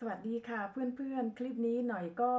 สวัสดีค่ะเพื่อนๆ คลิปนี้หน่อยก็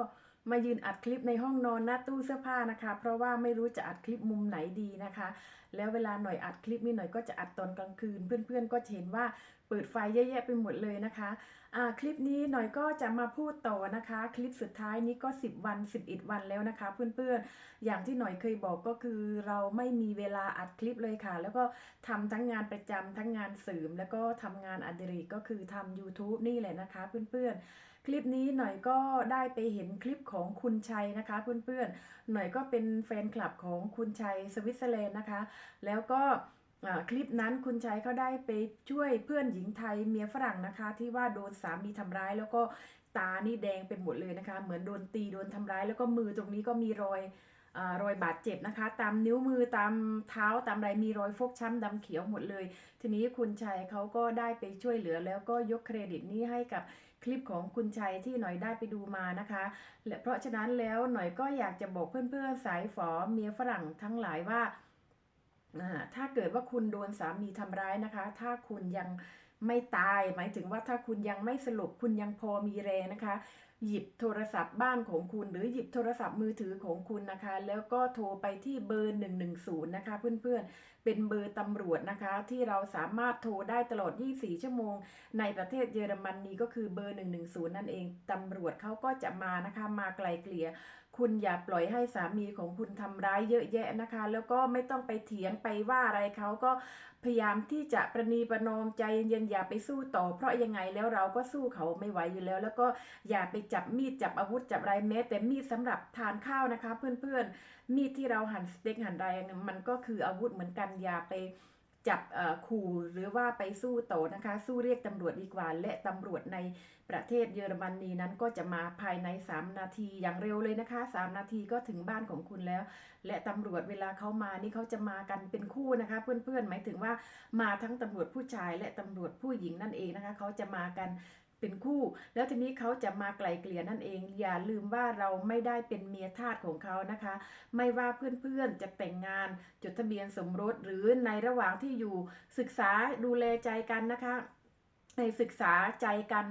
มายืนอัดคลิปในห้องนอนหน้าตู้เสื้อผ้านะคะ เพราะว่าไม่รู้จะอัดคลิปมุมไหนดีนะคะ แล้วเวลาหน่อยอัดคลิปนี้หน่อยก็จะอัดตอนกลางคืน เพื่อนๆก็เห็นว่า เปิดไฟเยอะแยะไปหมดเลยนะคะอ่าคลิปนี้หน่อยก็จะมาพูดต่อนะคะ คลิปสุดท้ายนี้ก็ 10 วัน 11 วันแล้วนะคะ เพื่อนๆ อย่างที่หน่อยเคยบอกก็คือ เราไม่มีเวลาอัดคลิปเลยค่ะ แล้วก็ทำทั้งงานประจำทั้งงานเสริม แล้วก็ทำงานอดิเรกก็คือทำ YouTube นี่แหละนะคะ เพื่อนๆคลิปนี้หน่อยก็ได้ไปเห็นคลิปของคุณชัยนะคะ เพื่อนๆหน่อยก็เป็นแฟนคลับของคุณชัยสวิตเซอร์แลนด์นะคะ แล้วก็ คลิปนั้นคุณชัยเขาได้ไปช่วยเพื่อนหญิงไทยเมียฝรั่งนะคะ ที่ว่าโดนสามีทำร้ายแล้วก็ตานี่แดงเป็นหมดเลยนะคะ เหมือนโดนตีโดนทำร้าย แล้วก็มือตรงนี้ก็มีรอยอรอยบาดเจ็บนะคะ ตามนิ้วมือตามเท้าตามอะไรมีรอยฟกช้ำดำเขียวหมดเลย ทีนี้คุณชัยเขาก็ได้ไปช่วยเหลือแล้วก็ยกเครดิตนี้ให้กับคลิปของคุณชัยที่หน่อยได้ไปดูมานะคะและเพราะฉะนั้นแล้วหน่อยก็อยากจะบอกเพื่อนๆสายฝอเมียฝรั่งทั้งหลายว่า ถ้าเกิดว่าคุณโดนสามีทำร้ายนะคะ ถ้าคุณยังไม่ตาย หมายถึงว่าถ้าคุณยังไม่สลบคุณยังพอมีแรงนะคะ หยิบโทรศัพท์บ้านของคุณ หรือหยิบโทรศัพท์มือถือของคุณนะคะ แล้วก็โทรไปที่เบอร์ 110 นะคะ เพื่อนๆ เป็นเบอร์ตำรวจนะคะ ที่เราสามารถโทรได้ตลอด 24 ชั่วโมง ในประเทศเยอรมนนีก็คือเบอร์ 110 นั่นเองตำรวจเขาก็จะมานะคะมาไกลเกลี่ยคุณอย่าปล่อยให้สามีของคุณทำร้ายเยอะแยะนะคะ แล้วก็ไม่ต้องไปเถียงไปว่าอะไรเขาก็พยายามที่จะประนีประนอมใจเย็นๆอย่าไปสู้ต่อ เพราะยังไงแล้วเราก็สู้เขาไม่ไหวอยู่แล้ว แล้วก็อย่าไปจับมีดจับอาวุธจับไรแม้แต่มีดสำหรับทานข้าวนะคะ เพื่อนๆมีดที่เราหั่นสเต็กหั่นอะไรเนี่ยมันก็คืออาวุธเหมือนกันอย่าไป จับขู่หรือว่าไปสู้โตนะคะ สู้เรียกตำรวจดีกว่า และตำรวจในประเทศเยอรมนนีนั้นก็จะมาภายใน 3 นาทีอย่างเร็วเลยนะคะ 3 นาทีก็ถึงบ้านของคุณแล้ว และตำรวจเวลาเขามานี่เขาจะมากันเป็นคู่นะคะ เพื่อนๆหมายถึงว่ามาทั้งตำรวจผู้ชายและตำรวจผู้หญิงนั่นเองนะคะเขาจะมากัน เป็นคู่ แล้วทีนี้เขาจะมาไกลเกลี่ยนั่นเอง อย่าลืมว่าเราไม่ได้เป็นเมียทาสของเขานะคะ ไม่ว่าเพื่อนๆจะแต่งงานจดทะเบียนสมรสหรือในระหว่างที่อยู่ศึกษาดูแลใจกันนะคะ ในศึกษาใจกัน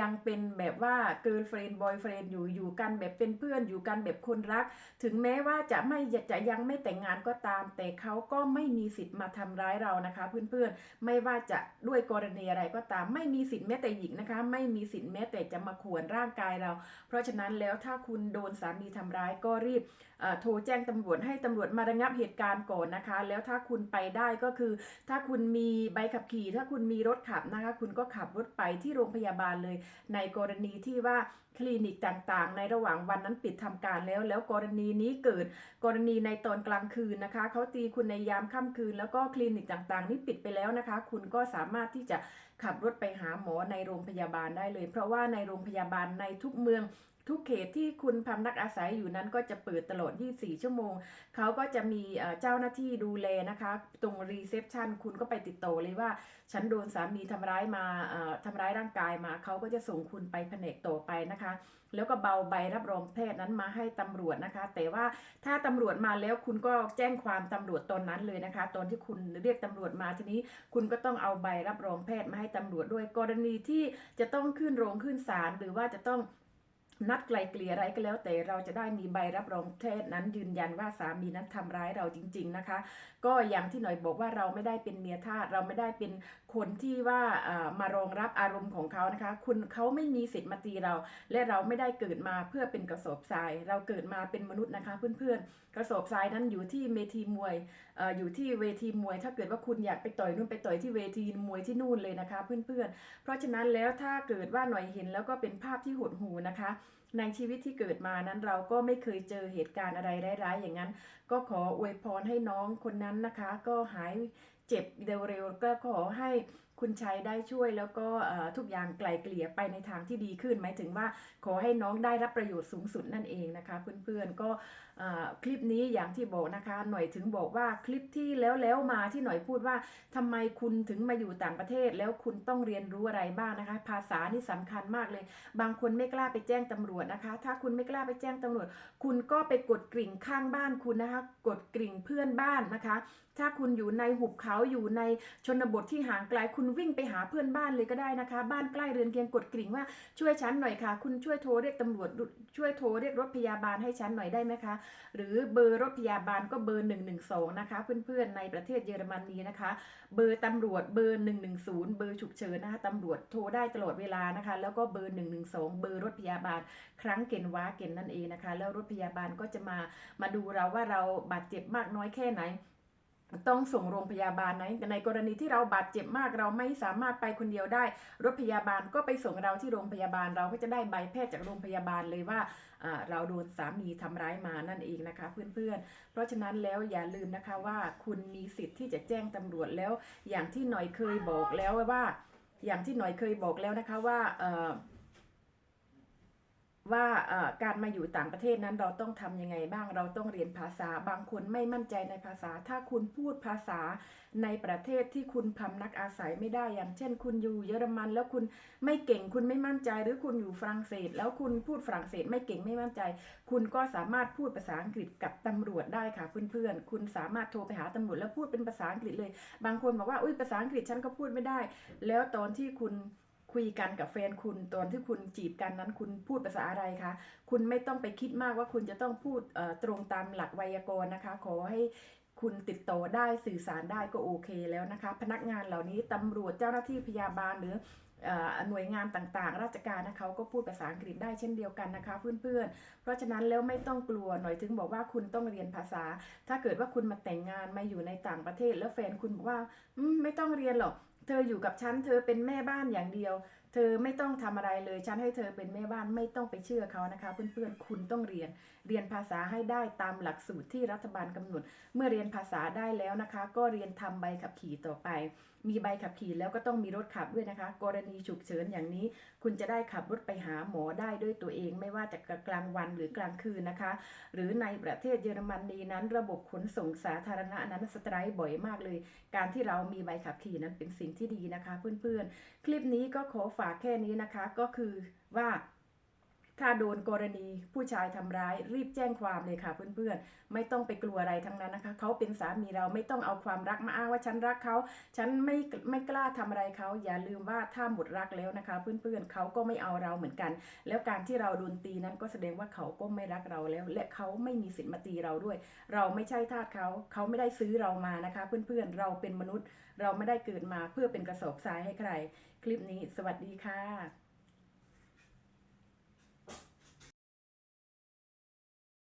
ยังเป็นแบบว่า girlfriend boyfriend อยู่อยู่กันแบบเป็นเพื่อนอยู่กันแบบคนรัก ถึงแม้ว่าจะไม่จะยังไม่แต่งงานก็ตาม แต่เขาก็ไม่มีสิทธิ์มาทำร้ายเรานะคะ เพื่อนๆไม่ว่าจะด้วยกรณีอะไรก็ตาม ไม่มีสิทธิ์แม้แต่หญิงนะคะ ไม่มีสิทธิ์แม้แต่จะมาข่วนร่างกายเรา เพราะฉะนั้นแล้วถ้าคุณโดนสามีทำร้ายก็รีบโทรแจ้งตำรวจให้ตำรวจมาระงับเหตุการณ์ก่อนนะคะ แล้วถ้าคุณไปได้ก็คือ ถ้าคุณมีใบขับขี่ ถ้าคุณมีรถขับนะคะคุณก็ขับรถไปที่โรงพยาบาลเลย ในกรณีที่ว่าคลินิกต่างๆ ในระหว่างวันนั้นปิดทำการแล้ว แล้วกรณีนี้เกิดกรณีในตอนกลางคืนนะคะเขาตีคุณในยามค่ำคืน แล้วก็คลินิกต่างๆ นี่ปิดไปแล้วนะคะ คุณก็สามารถที่จะขับรถไปหาหมอในโรงพยาบาลได้เลย เพราะว่าในโรงพยาบาลในทุกเมือง ทุกเขตที่คุณพำนักอาศัยอยู่นั้นก็จะเปิดตลอด 24 ชั่วโมง เขาก็จะมีเจ้าหน้าที่ดูแลนะคะ ตรงรีเซพชันคุณก็ไปติดต่อเลยว่า ฉันโดนสามีทำร้ายมาทำร้ายร่างกายมา เขาก็จะส่งคุณไปแผนกต่อไปนะคะ แล้วก็เบาใบรับรองแพทย์นั้นมาให้ตำรวจนะคะ แต่ว่าถ้าตำรวจมาแล้วคุณก็แจ้งความตำรวจตอนนั้นเลยนะคะ ตอนที่คุณเรียกตำรวจมาทีนี้ คุณก็ต้องเอาใบรับรองแพทย์มาให้ตำรวจด้วยกรณีที่จะต้องขึ้นโรงขึ้นศาลหรือว่าจะต้อง นัดไกลเกลี่ยอะไรก็แล้วแต่เราจะได้มีใบรับรองแพทย์นั้นยืนยันว่าสามีนั้นทำร้ายเราจริง ๆนะคะ ก็อย่างที่หน่อยบอกว่าเราไม่ได้เป็นเมียทาสเราไม่ได้เป็นคนที่ว่าอ่ามารองรับอารมณ์ของเขานะคะ คุณเขาไม่มีสิทธิ์มาตีเรา และเราไม่ได้เกิดมาเพื่อเป็นกระสอบทราย เราเกิดมาเป็นมนุษย์นะคะ เพื่อนๆ กระสอบทรายนั้นอยู่ที่เวทีมวยเอ่ออยู่ที่เวทีมวย ถ้าเกิดว่าคุณอยากไปต่อยนู่นไปต่อยที่เวทีมวยที่นู่นเลยนะคะ เพื่อนๆ เพราะฉะนั้นแล้วถ้าเกิดว่าหน่อยเห็นแล้วก็เป็นภาพที่หดหูนะคะ ในชีวิตที่เกิดมานั้นเราก็ไม่เคยเจอเหตุการณ์อะไรร้ายๆอย่างนั้น ก็ขออวยพรให้น้องคนนั้นนะคะ ก็หายเจ็บเร็วๆก็ขอให้คุณชัยได้ช่วยแล้วก็ทุกอย่างไกลเกลี่ยไปในทางที่ดีขึ้นหมายถึงว่าขอให้น้องได้รับประโยชน์สูงสุดนั่นเองนะคะ เพื่อนๆก็ คลิปนี้อย่างที่บอกนะคะหน่อยถึงบอกว่าคลิปที่แล้วแล้วมาที่หน่อยพูดว่าทำไมคุณถึงมาอยู่ต่างประเทศ แล้วคุณต้องเรียนรู้อะไรบ้างนะคะ ภาษานี่สำคัญมากเลย บางคนไม่กล้าไปแจ้งตำรวจนะคะ ถ้าคุณไม่กล้าไปแจ้งตำรวจ คุณก็ไปกดกริ่งข้างบ้านคุณนะคะ กดกริ่งเพื่อนบ้านนะคะ ถ้าคุณอยู่ในหุบเขาอยู่ในชนบทที่ห่างไกลคุณวิ่งไปหาเพื่อนบ้านเลยก็ได้นะคะ บ้านใกล้เรือนเคียงกดกริ่งว่าช่วยฉันหน่อยค่ะ คุณช่วยโทรเรียกตำรวจช่วยโทรเรียกรถพยาบาลให้ฉันหน่อยได้ไหมคะหรือเบอร์รถพยาบาลก็เบอร์ 112 นะคะ เพื่อนๆในประเทศเยอรมนีนะคะ เบอร์ตำรวจเบอร์ 110 เบอร์ฉุกเฉินนะคะตำรวจโทรได้ตลอดเวลานะคะ แล้วก็เบอร์ 112 เบอร์รถพยาบาล ครั้งเกณฑ์ว้าเกณฑ์นั่นเองนะคะ แล้วรถพยาบาลก็จะมามาดูเราว่าเราบาดเจ็บมากน้อยแค่ไหน ต้องส่งโรงพยาบาลนะในกรณีที่เราบาดเจ็บมากเราไม่สามารถไปคนเดียวได้ รถพยาบาลก็ไปส่งเราที่โรงพยาบาล เราก็จะได้ใบแพทย์จากโรงพยาบาลเลยว่าเราโดนสามีทำร้ายมานั่นเองนะคะเพื่อนๆ เพราะฉะนั้นแล้วอย่าลืมนะคะว่าคุณมีสิทธิ์ที่จะแจ้งตำรวจแล้ว อย่างที่หน่อยเคยบอกแล้วว่า อย่างที่หน่อยเคยบอกแล้วนะคะว่าอ่อ ว่าการมาอยู่ต่างประเทศนั้นเราต้องทำยังไงบ้าง เราต้องเรียนภาษา บางคนไม่มั่นใจในภาษา ถ้าคุณพูดภาษาในประเทศที่คุณพำนักอาศัยไม่ได้ อย่างเช่น คุณอยู่เยอรมันแล้วคุณไม่เก่ง คุณไม่มั่นใจ หรือคุณอยู่ฝรั่งเศส แล้วคุณพูดฝรั่งเศสไม่เก่งไม่มั่นใจ คุณก็สามารถพูดภาษาอังกฤษกับตำรวจได้ค่ะเพื่อนๆ คุณสามารถโทรไปหาตำรวจแล้วพูดเป็นภาษาอังกฤษเลย บางคนบอกว่า อุ้ยภาษาอังกฤษฉันก็พูดไม่ได้ แล้วตอนที่คุณ คุยกันกับแฟนคุณตอนที่คุณจีบกันนั้นคุณพูดภาษาอะไรคะ คุณไม่ต้องไปคิดมากว่าคุณจะต้องพูดตรงตามหลักไวยากรณ์นะคะ ขอให้คุณติดต่อได้สื่อสารได้ก็โอเคแล้วนะคะ พนักงานเหล่านี้ตำรวจเจ้าหน้าที่พยาบาลหรือหน่วยงานต่างๆ ราชการนะเขาก็พูดภาษาอังกฤษได้เช่นเดียวกันนะคะ เพื่อนๆ เพราะฉะนั้นแล้วไม่ต้องกลัวหน่อยถึงบอกว่าคุณต้องเรียนภาษา ถ้าเกิดว่าคุณมาแต่งงานมาอยู่ในต่างประเทศ แล้วแฟนคุณบอกว่าไม่ต้องเรียนหรอก เธออยู่กับฉันเธอเป็นแม่บ้านอย่างเดียวเธอไม่ต้องทำอะไรเลย ฉันให้เธอเป็นแม่บ้านไม่ต้องไปเชื่อเขานะคะ เพื่อนๆ คุณต้องเรียน เรียนภาษาให้ได้ตามหลักสูตรที่รัฐบาลกำหนด เมื่อเรียนภาษาได้แล้วนะคะ ก็เรียนทำใบขับขี่ต่อไป มีใบขับขี่แล้วก็ต้องมีรถขับด้วยนะคะ กรณีฉุกเฉินอย่างนี้ คุณจะได้ขับรถไปหาหมอได้ด้วยตัวเอง ไม่ว่าจะกลางวันหรือกลางคืนนะคะ หรือในประเทศเยอรมนีนั้น ระบบขนส่งสาธารณะนั้นสไตร์บ่อยมากเลย การที่เรามีใบขับขี่นั้นเป็นสิ่งที่ดีนะคะ เพื่อนๆ คลิปนี้ก็ขอฝากแค่นี้นะคะก็คือว่า ถ้าโดนกรณีผู้ชายทำร้ายรีบแจ้งความเลยค่ะเพื่อนๆ ไม่ต้องไปกลัวอะไรทั้งนั้นนะคะ เขาเป็นสามีเราไม่ต้องเอาความรักมาอ้างว่าฉันรักเขา ฉันไม่ไม่กล้าทำอะไรเขา อย่าลืมว่าถ้าหมดรักแล้วนะคะ เพื่อนๆเขาก็ไม่เอาเราเหมือนกัน แล้วการที่เราโดนตีนั้นก็แสดงว่าเขาก็ไม่รักเราแล้ว และเขาไม่มีสิทธิ์มาตีเราด้วย เราไม่ใช่ทาสเขาเขาไม่ได้ซื้อเรามานะคะ เพื่อนๆเราเป็นมนุษย์ เราไม่ได้เกิดมาเพื่อเป็นกระสอบทรายให้ใคร คลิปนี้สวัสดีค่ะ